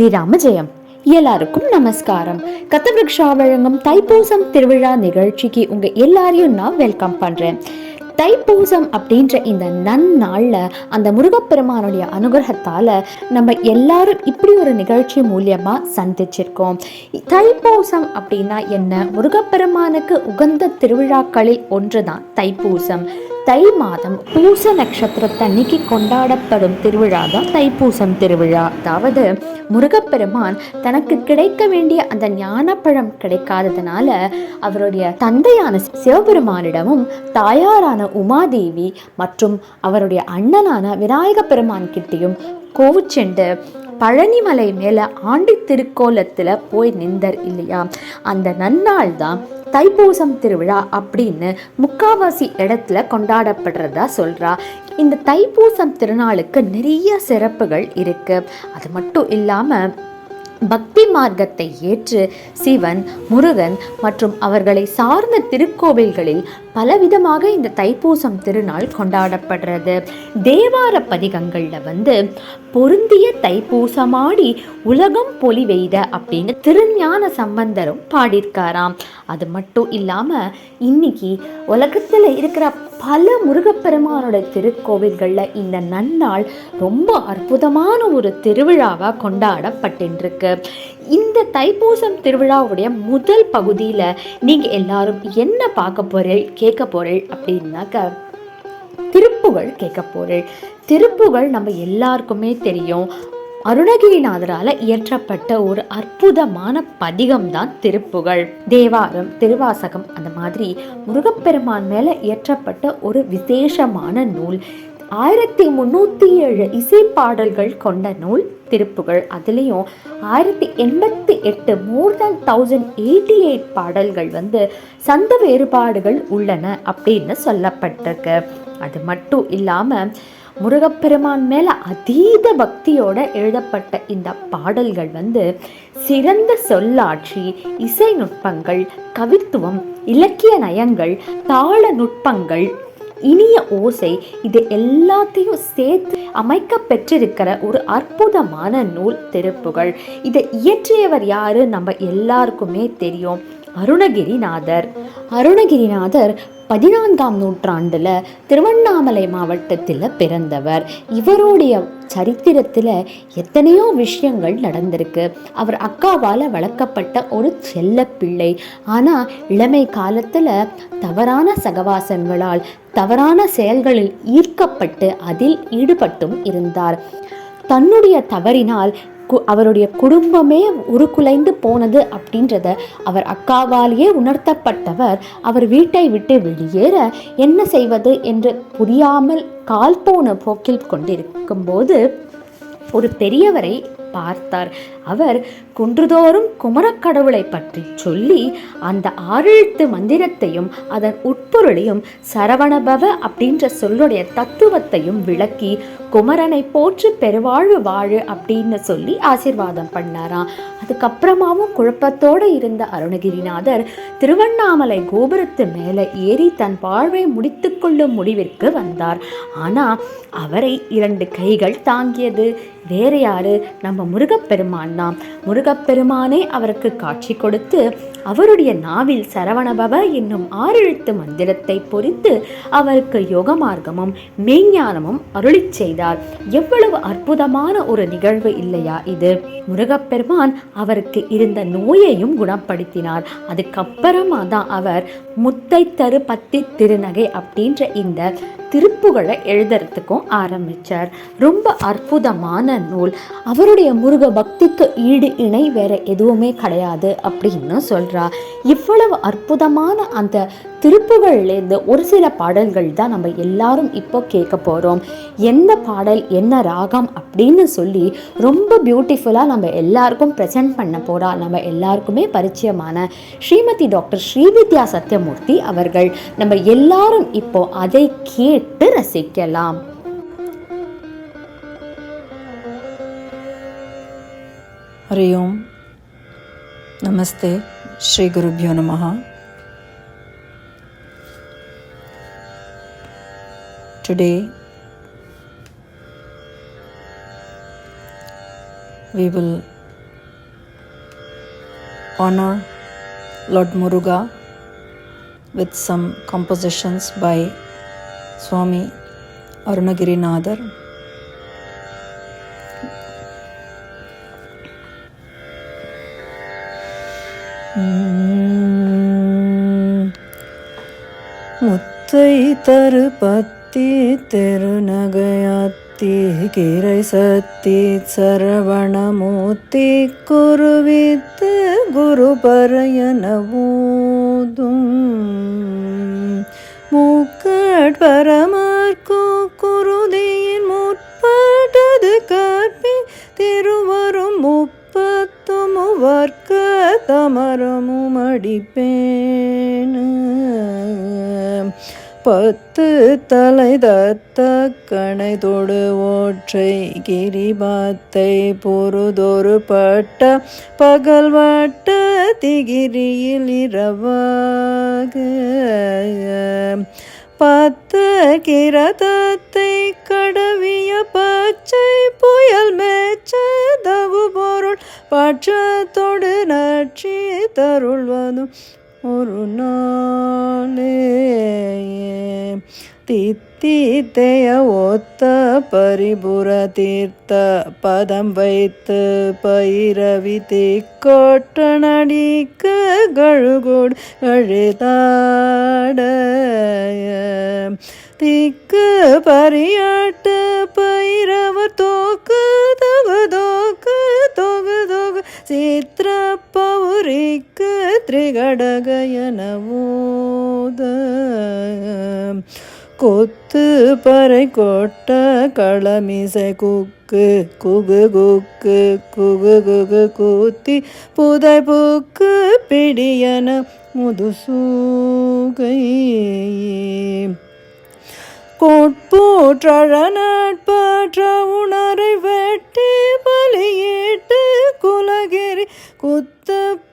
ஸ்ரீராம ஜெயம் எல்லாருக்கும் நமஸ்காரம். கத்தவிருக்ஷா வழங்கும் தைப்பூசம் திருவிழா நிகழ்ச்சிக்கு உங்க எல்லாரையும் நான் வெல்கம் பண்றேன். தைப்பூசம் அப்படின்ற இந்த நன்னாளில் அந்த முருகப்பெருமானுடைய அனுகிரகத்தால் நம்ம எல்லாரும் இப்படி ஒரு நிகழ்ச்சி மூலியமாக சந்திச்சிருக்கோம். தைப்பூசம் அப்படின்னா என்ன? முருகப்பெருமானுக்கு உகந்த திருவிழாக்களில் ஒன்று தான் தைப்பூசம். தை மாதம் பூச நட்சத்திரத்தன்னைக்கு கொண்டாடப்படும் திருவிழா தான் தைப்பூசம் திருவிழா. அதாவது முருகப்பெருமான் தனக்கு கிடைக்க வேண்டிய அந்த ஞானப்பழம் கிடைக்காததுனால அவருடைய தந்தையான சிவபெருமானிடமும் தாயாரான உமாதேவி மற்றும் அவருடைய அண்ணனான விநாயக பெருமான் கிட்டேயும் கோவுச்செண்டு பழனிமலை மேலே ஆண்டி திருக்கோலத்தில் போய் நின்றர் இல்லையா? அந்த நன்னாள் தான் தைப்பூசம் திருவிழா அப்படின்னு முக்காவாசி இடத்துல கொண்டாடப்படுறதா சொல்றா. இந்த தைப்பூசம் திருநாளுக்கு நிறைய சிறப்புகள் இருக்கு. அது மட்டும் இல்லாமல் பக்தி மார்க்கத்தை ஏற்று சிவன் முருகன் மற்றும் அவர்களை சார்ந்த திருக்கோவில்களில் பலவிதமாக இந்த தைப்பூசம் திருநாள் கொண்டாடப்படுறது. தேவார பதிகங்களில் வந்து பொருந்திய தைப்பூசமாடி உலகம் பொலிவெய்த அப்படின்னு திருஞான சம்பந்தரும் பாடியிருக்காராம். அது மட்டும் இல்லாமல் இன்னைக்கு உலகத்தில் இருக்கிற பல முருகப்பெருமானோட திருக்கோவில்களில் இந்த நன்னாள் ரொம்ப அற்புதமான ஒரு திருவிழாவாக கொண்டாடப்பட்டுருக்கு. இந்த தைப்பூசம் திருவிழாவுடைய முதல் பகுதியில் நீங்கள் எல்லாரும் என்ன பார்க்க போறீள் கேட்க போறீள் அப்படின்னாக்க திருப்புகழ் கேட்க போறீள் திருப்புகழ் நம்ம எல்லாருக்குமே தெரியும். அருணகிரிநாதரால் இயற்றப்பட்ட ஒரு அற்புதமான பதிகம் தான் திருப்புகழ். தேவாரம் திருவாசகம் அந்த மாதிரி முருகப்பெருமான் மேல இயற்றப்பட்ட ஒரு விசேஷமான நூல். ஆயிரத்தி முந்நூற்றி ஏழு இசை பாடல்கள் கொண்ட நூல் திருப்புகழ். அதுலேயும் ஆயிரத்தி எண்பத்தி எட்டு more than thousand eighty eight பாடல்கள் வந்து சந்த வேறுபாடுகள் உள்ளன அப்படின்னு சொல்லப்பட்டிருக்கு. அது மட்டும் இல்லாமல் முருகப்பெருமான் மேலே அதீத பக்தியோட எழுதப்பட்ட இந்த பாடல்கள் வந்து சிறந்த சொல்லாட்சி இசை நுட்பங்கள் கவித்துவம் இலக்கிய நயங்கள் தாள நுட்பங்கள் இனிய ஓசை இது எல்லாத்தையும் சேர்த்து அமைக்க பெற்றிருக்கிற ஒரு அற்புதமான நூல் திருப்புகள். இதை இயற்றியவர் யாரு? நம்ம எல்லாருக்குமே தெரியும். அருணகிரிநாதர். அருணகிரிநாதர் பதினான்காம் நூற்றாண்டில் திருவண்ணாமலை மாவட்டத்தில் பிறந்தவர். இவருடைய சரித்திரத்தில் எத்தனையோ விஷயங்கள் நடந்திருக்கு. அவர் அக்காவால் வளர்க்கப்பட்ட ஒரு செல்ல பிள்ளை. ஆனால் இளமை காலத்தில் தவறான சகவாசங்களால் தவறான செயல்களில் ஈர்க்கப்பட்டு அதில் ஈடுபட்டும் இருந்தார். தன்னுடைய தவறினால் அவருடைய குடும்பமே உருக்குலைந்து போனது அப்படின்றத அவர் அக்காவாலேயே உணர்த்தப்பட்டவர். அவர் வீட்டை விட்டு வெளியேற என்ன செய்வது என்று புரியாமல் கால் போன போக்கில் கொண்டிருக்கும்போது ஒரு பெரியவரை பார்த்தார். அவர் குன்றுதோறும் குமரக்கடவுளை பற்றி சொல்லி அந்த ஆறெழுத்து மந்திரத்தையும் அதன் உட்பொருளையும் சரவணபவ அப்படின்ற சொல்லுடைய தத்துவத்தையும் விளக்கி குமரனை போற்று பெருவாழ்வு வாழு அப்படின்னு சொல்லி ஆசீர்வாதம் பண்ணாராம். அதுக்கப்புறமாவும் குழப்பத்தோடு இருந்த அருணகிரிநாதர் திருவண்ணாமலை கோபுரத்து மேலே ஏறி தன் வாழ்வை முடித்துக்கொள்ளும் முடிவிற்கு வந்தார். ஆனால் அவரை இரண்டு கைகள் தாங்கியது. வேற யாரு? நம்ம முருகப்பெருமான் தான். முருகப்பெருமானே அவருக்கு காட்சி கொடுத்து அவருடைய நாவில் சரவணபவ என்னும் ஆறெழுத்து மந்திரத்தை பொறித்து அவருக்கு யோக மார்க்கமும் மெய்ஞானமும் அருளிச் செய்தார். எவ்வளவு அற்புதமான ஒரு நிகழ்வு இல்லையா இது? முருகப்பெருமான் அவருக்கு இருந்த நோயையும் குணப்படுத்தினார். அதுக்கப்புறமா தான் அவர் முத்தை தரு பத்தி திருநகை அப்படின்ற இந்த திருப்புகளை எழுதுறதுக்கும் ஆரம்பிச்சார். ரொம்ப அற்புதமான நூல். அவருடைய முருக பக்திக்கு ஈடு இணை வேற எதுவுமே கிடையாது அப்படின்னு சொல்கிறா இவ்வளவு அற்புதமான அந்த திருப்புகள்லேருந்து ஒரு சில பாடல்கள் தான் நம்ம எல்லாரும் இப்போ கேட்க போகிறோம் எந்த பாடல் என்ன ராகம்? அப்படின்னு சொல்லி ரொம்ப பியூட்டிஃபுல்லாக நம்ம எல்லாருக்கும் ப்ரெசென்ட் பண்ண போகிறா நம்ம எல்லாருக்குமே பரிச்சயமான ஸ்ரீமதி டாக்டர் ஸ்ரீவித்யா சத்யமூர்த்தி அவர்கள். நம்ம எல்லாரும் இப்போ அதை கேட்டு ரசிக்கலாம் हरि ओम नमस्ते श्री गुरुभ्यो नमः Today we will honor Lord Muruga with some compositions by Swami Arunagirinathar. முத்தை தரு பத்தி தெருநகையாத்தி கீரை சத்தி சரவணமூர்த்தி குருவித்து குரு பரையனவோதும் മൂക്കാട് പറമ பத்து தலை தத்த கணை தொடு ஓற்றை கிரிபாத்தை பொறுதொரு பட்ட பகல் வட்ட திகிரியில் இரவாக. பத்து கிரதத்தை கடவிய பச்சை புயல் மேச்சதவு பொருள் பட்சத்தொடு நட்சி தருள்வதும் ஒரு நாளே தீத்தைய ஒத்த பரிபுர தீர்த்த பதம் வைத்து பயிரவி திக்கோட்ட நடிக்க கழுகோடு கழுதாட திக்கு பரியாட்டு பயிரவ தோக்கு தகு தோக்கு தொகு தொகு சித்திர பௌரிக்கு திரிகடகயனவோத கொத்து பறை கொட்ட களமிசை குக்கு குகு குக்கு குகு குகு கூத்தி புதை பூக்கு பிடியன முதுசூகை கோட்போற்றழ நாட்பாற்ற உணரை வெட்டி பலியிட்டு குலகிரி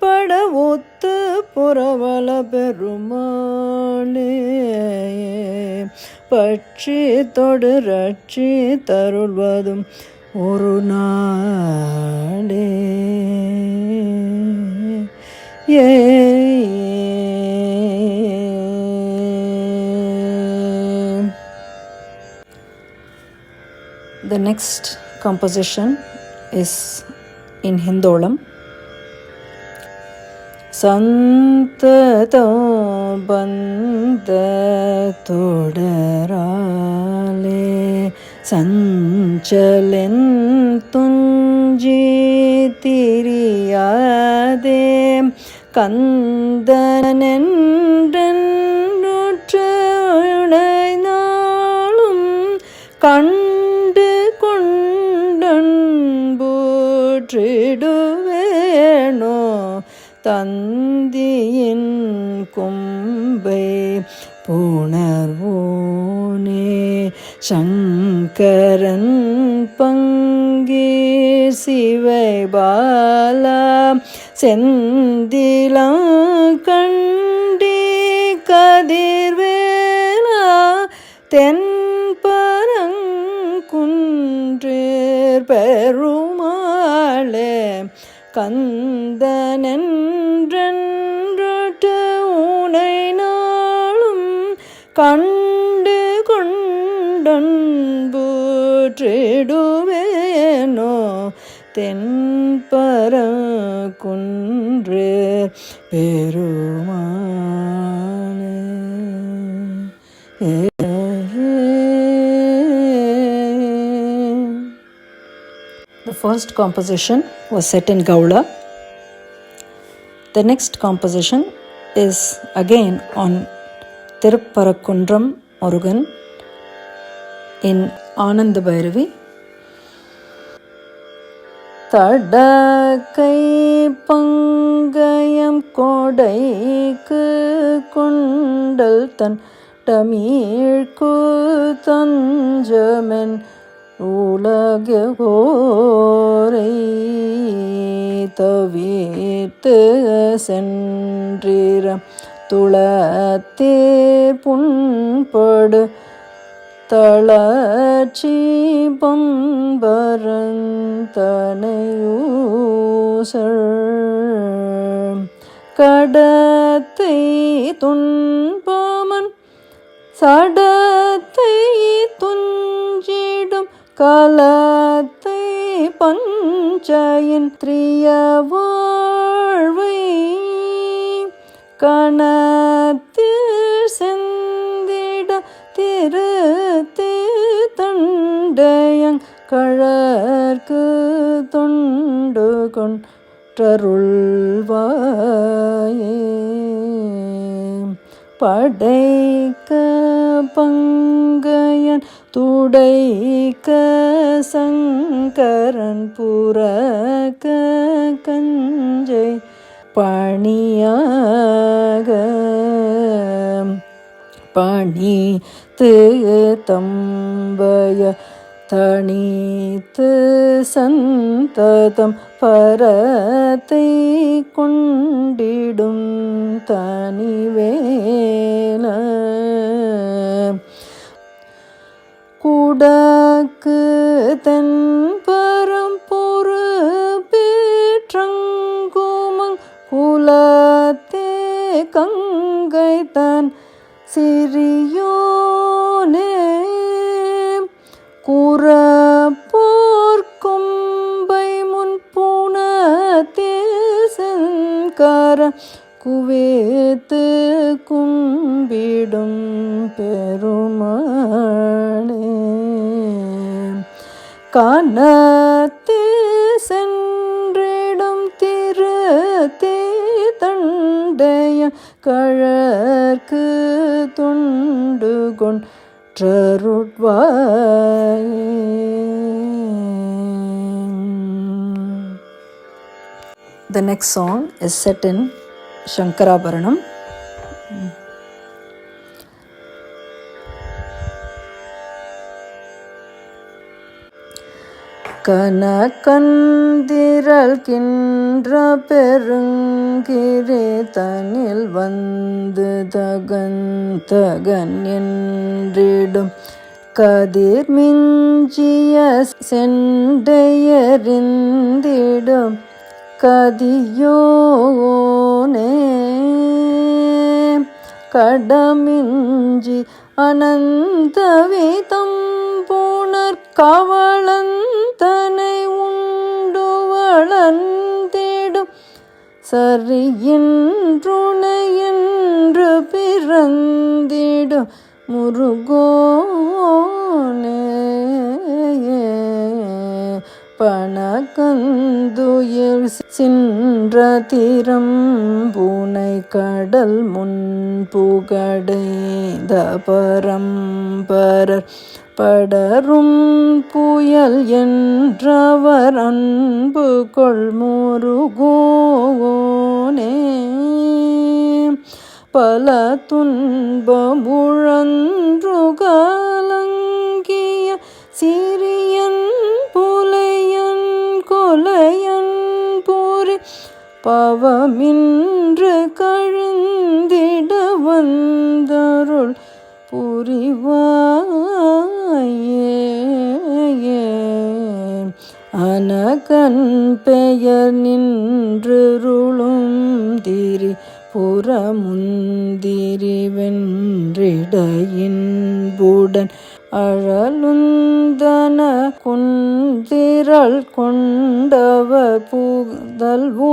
குத்தப்பட ஒத்து புறவல பெருமாளே பட்சி தொடு ரட்சி தருள்வதும் ஒரு நாளே ஏ The next composition is in Hindolam. சந்ததோ பந்த தொடராலே சஞ்சலென் துஞ்சி திரியாதே கந்தனென்றுணை நாளும் கண்டு கொண்டன்பூற்றிடுவேனோ தந்தியின் கொம்பை புணர்வோனே. சங்கரன் பங்கே சிவை பாலா செந்திலா கண்டே கதிர்வேலா தென்பரங்குன்றேர் பெருமாளே கந்தனன் உனை நாளும் கண்டு கொண்டன்பூற்றிடுவேனோ தென்பர குன்று பெருமானே The first composition was set in Gaula. The next composition is again on Tirupparakundram Murugan in Ananda Bhairavi. தடக்கை பங்கயம் கொடைக்கு கொண்டல் தன் தமிழ்க்கு தஞ்சமென் உலக கோரை தவிர்த்து சென்றிர. துளத்தேர் புண்படு தளர்ச்சி பம்பரந்தனையூசர் கடத்தை துன்பமன் சட கலத்தை பஞ்சயின்றிய வாழ்வை கணத்தில் செந்திட திருத்தி தண்டயங் கழற்கு தொண்டு கொன்றருள்வாயே. படைக்க பங்கு துடைக்க சங்கரன் புறக்க கஞ்சை பணியாக பணி தம்பய தனித்து சந்ததம் பரத்தை கொண்டிடும் தனிவேன தனிவேல குடக்கு தென்பரம் பொறுப்பேற்றங்குமங் குலத்தே கங்கை தன் சிறியோனே. குறப்போர்க்கொம்பை முன் புனத்தில் சென்கர குவேத்து கும்பிடும் பெருமா கனத்தே சென்றிடும் திருத்தே தண்டைய கழற்கு துண்டு கொன்றருட்வாய் The next song is set in Shankarabharanam. கனகந்திரல் கின்ற பெருங்கிரே தனில் வந்து தகந்தகன் என்றிடும். கதிர் மிஞ்சிய செண்டையறிந்திடும். கதியோனே கடமிஞ்சி அனந்தவிதம் புனர் கவளந்தனை உண்டு வளர்ந்திடும். சரியின்றுணை என்று பிறந்திடும். முருகோனே பணக்கந்துயில் சின்ற திறம் பூனை கடல் முன் புகடைந்த பரம்பரர் படரும் புயல் என்றவர் அன்பு கொள்முருகோனே பல துன்பமுழந்த பவமின்று கழுந்திட வந்தருள் புரிவாயே. அனகன் பெயர் நின்றுருளும் திரி புறமுந்திரி வென்றிடையின்புடன் அழலுந்தன குந்திரள் கொண்டவ புதல்வோனே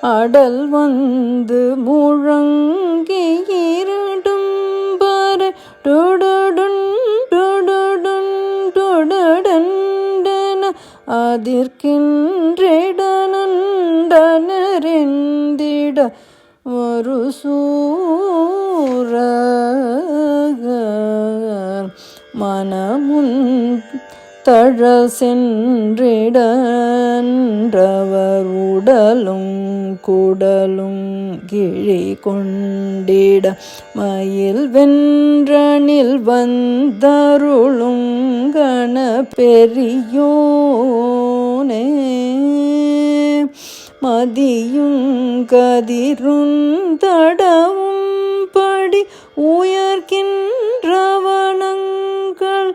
அடல் வந்து முழங்கி இருடும் பர. டொடொடுன் டொடொடுன் டொடடண்டன அதிர்கின்றனண்டனரெந்திட ஒரு சூரகர் மனமுன் தழ சென்றிடன்றவர் உடலும் குடலும் கிழி கொண்டிட மயில் வென்றனில் வந்தருளும் கண பெரியோனே மதியும் கதிருந்தடவும் படி உயர்கின்றவனங்கள்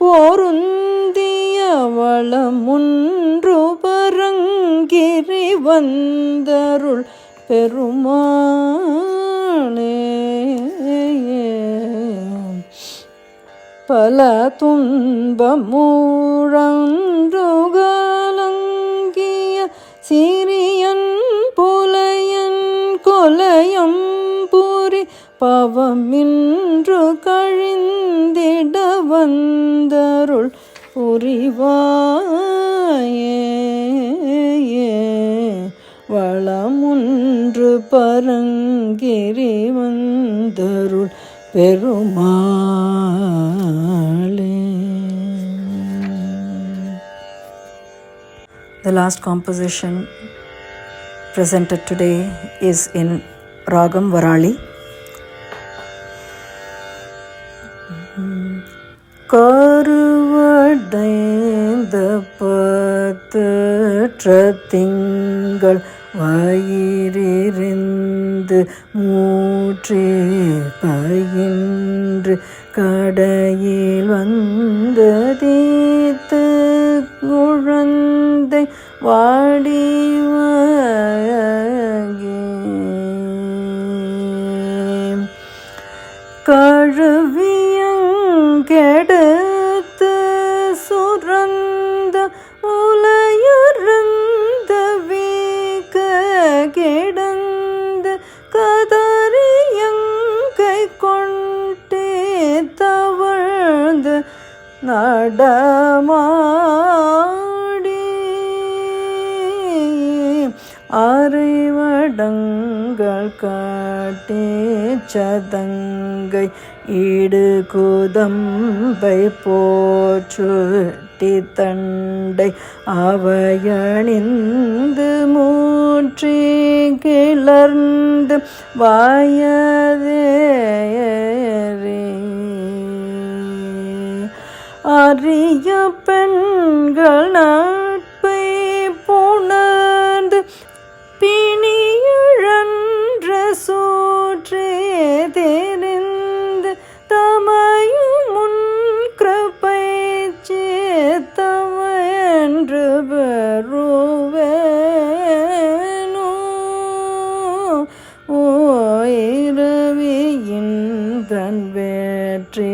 பொருந்திய வளமுன்று பரங்கிரி வந்தருள் பெருமானே பல துன்பமூழன்றுகலங்கிய சீர பவமின்று கழிந்திட வந்தருள் புரிவாயே வளமுன்று பரங்கிரி வந்தருள் பெருமாளே The last composition presented today is in Ragam Varali. கருவடைந்த பத்தற்ற திங்கள் வயிறிருந்து மூற்றே பயின்று கடையில் வந்த தீத்து குழந்தை வாடி நடமாடி அறைவடங்கள் காட்டே சதங்கை ஈடு குதம்பை போற்றுட்டி தண்டை அவையணிந்து மூற்றி கிளர்ந்து வாயதே அரிய பெண்கள் நட்பை புணர்ந்து பிணியழன்ற சோற்றே தெரிந்து தமையும் முன் கிருபை சேத்தமையன்று பெறுவேனோ ஓயிரவியின் தன் வேற்றி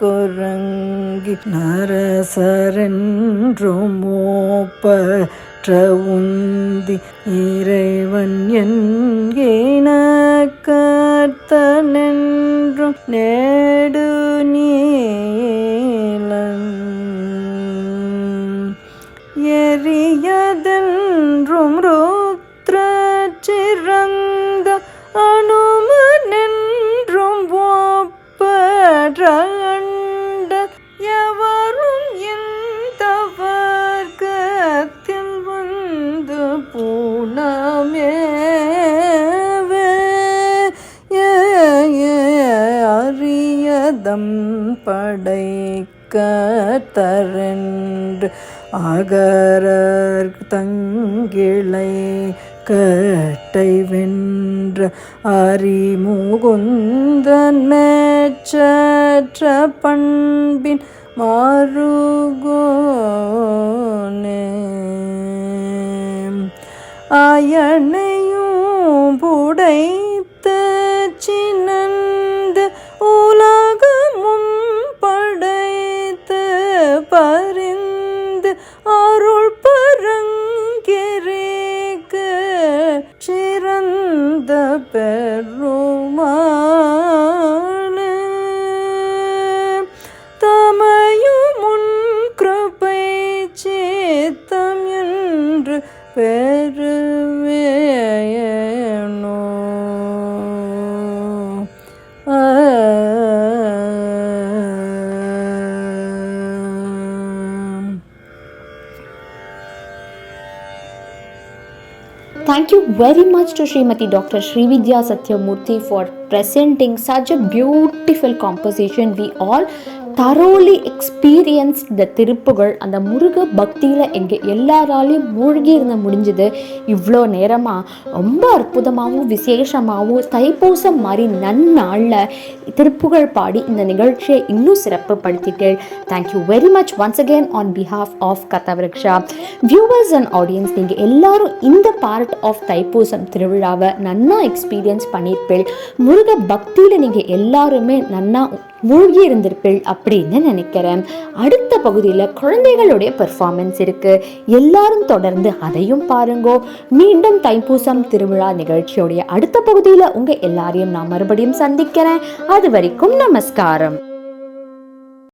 குரங்கி நரசரென்றும் மோப்பற்ற உந்தி இறைவன் என்கின கர்த்தனென்றும் நேடு நீ அரியதம் படைக்க தரன்று அகரர் தங்கிளை கட்டை வென்ற அறிமுகுந்தன் மேச்சற்ற பண்பின் மாறுகோனே. அயனையும் புடைத்த சின்னன் சிறந்த Thank you very much to Srimati Dr. Srividya Satyamurthy for presenting such a beautiful composition. We all thoroughly experience இந்த திருப்புகள் அந்த முருக பக்தியில் எங்கள் எல்லாராலையும் மூழ்கி இருந்த முடிஞ்சது. இவ்வளோ நேரமாக ரொம்ப அற்புதமாகவும் விசேஷமாகவும் தைப்பூசம் மாதிரி நன்னாளில் திருப்புகழ் பாடி இந்த நிகழ்ச்சியை இன்னும் சிறப்புப்படுத்திட்டேன் thank you very much once again on behalf of கதவிருக்ஷா viewers and audience நீங்கள் எல்லாரும் இந்த பார்ட் ஆஃப் தைப்பூசம் திருவிழாவை நன்னா எக்ஸ்பீரியன்ஸ் பண்ணியிருப்பீள். முருக பக்தியில் நீங்கள் எல்லாருமே நன்னா மூழ்கி இருந்திருப்பீள் அப்படின்னு நினைக்கிறேன். அடுத்த பகுதியில் குழந்தைகளுடைய பெர்ஃபார்மன்ஸ் இருக்கு. எல்லாரும் தொடர்ந்து அதையும் பாருங்கோ. மீண்டும் தைப்பூசம் திருவிழா நிகழ்ச்சியோடைய அடுத்த பகுதியில் உங்கள் எல்லாரையும் நான் மறுபடியும் சந்திக்கிறேன். அது வரைக்கும் நமஸ்காரம்.